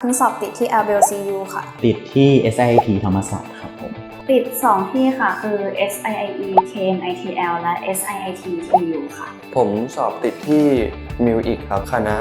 เพิ่งสอบติดที่ LBCU ค่ะ ติดที่ SIT ธรรมศาสตร์ครับผม ติด 2 ที่ค่ะ คือ SIIE KMITL และ SIIT TU ค่ะ ผมสอบติดที่มิวอีกครับ คณะ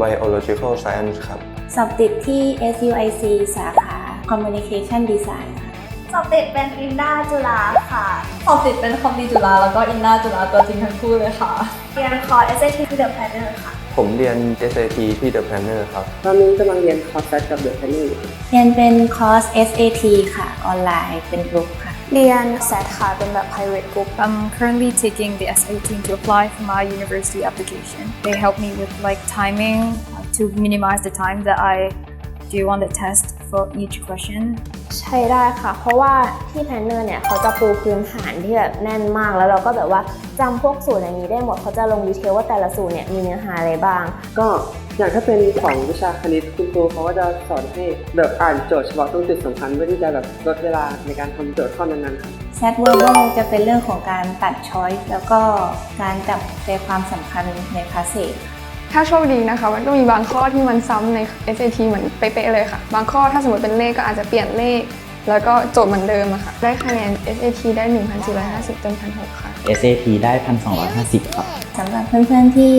Biological Science ครับ สอบติดที่ SUIC สาขา Communication Design ค่ะสอบติดเป็นอินดาจุฬาค่ะ สอบติดเป็นคอมดีจุฬาแล้วก็อินนาจุฬาตัวจริงทั้งคู่เลยค่ะ เรียนคอร์ส SAT ที่ The Planner ค่ะ ผมเรียน SAT ที่ The Planner ครับ ตอนนี้กำลังเรียนคอร์สแซดกับเดอะแพนนี่อยู่เรียนเป็นคอร์ส SAT ค่ะ ออนไลน์เป็นกลุ่มค่ะ เรียน SAT ค่ะ เป็นแบบ private group I'm currently taking the SAT to apply for my university application. They help me with like timing uh, to minimize the time that I do on the test for each question. ใช้ได้ค่ะ เพราะว่าที่แพนเนอร์เนี่ยเขาจะปูพื้นฐานที่แบบแน่นมาก แล้วเราก็แบบว่าจำพวกสูตรอย่างนี้ได้หมดเขาจะลงดีเทลว่าแต่ละสูตรเนี่ยมีเนื้อหาอะไรบ้าง ก็อย่างถ้าเป็นของวิชาคณิตคุณครูเขาก็จะสอนให้แบบอ่านโจทย์เฉพาะตรงจุดสำคัญเพื่อที่จะแบบลดเวลาในการทำโจทย์ข้อนั้นๆครับ Set Verbal จะเป็นเรื่องของการตัด choice แล้วก็การจับใจความสำคัญในพาสเซจ ถ้าโชคดีนะคะ มันก็มีบางข้อที่มันซ้ำใน SAT เหมือนเป๊ะๆเลยค่ะ บางข้อถ้าสมมติเป็นเลขก็อาจจะเปลี่ยนเลข แล้วก็โจทย์เหมือนเดิมอะค่ะ ได้คะแนน SAT ได้ 1,450เต็ม1,600ค่ะ SAT ได้ 1,250 ครับสำหรับเพื่อนๆที่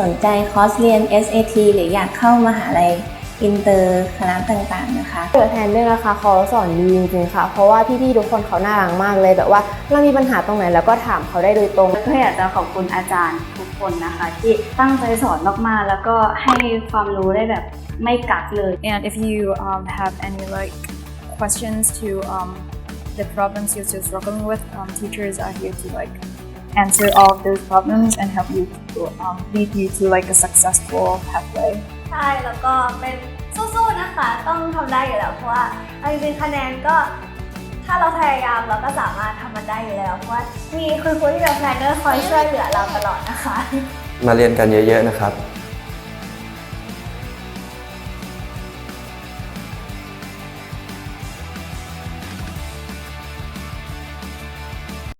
สนใจคอร์สเรียน SAT หรืออยากเข้ามหาลัย อินเตอร์คณะต่างๆนะคะเดอะแพนเนอร์นะคะเขาสอนดีจริงๆค่ะ เพราะว่าพี่ๆทุกคนเขาน่ารักมากเลยแบบว่าเรามีปัญหาตรงไหนแล้วก็ถามเขาได้โดยตรงก็อยากจะขอบคุณอาจารย์ทุกคนนะคะ ที่ตั้งใจสอนมากๆ แล้วก็ให้ความรู้ได้แบบไม่กักเลย And if you um, have any like questions to um, the problems you're still struggling with, um, teachers are here to like answer all of those problems and help you to um, lead you to like a successful pathway. ใช่ แล้วก็เป็นสู้ๆนะคะ ต้องทำได้อยู่แล้ว เพราะว่าเอาจริงๆคะแนนก็ถ้าเราพยายามเราก็สามารถทำมันได้อยู่แล้ว เพราะว่ามีคุณครูที่เป็น planner คอยช่วยเหลือเราตลอดนะคะ มาเรียนกันเยอะๆนะครับ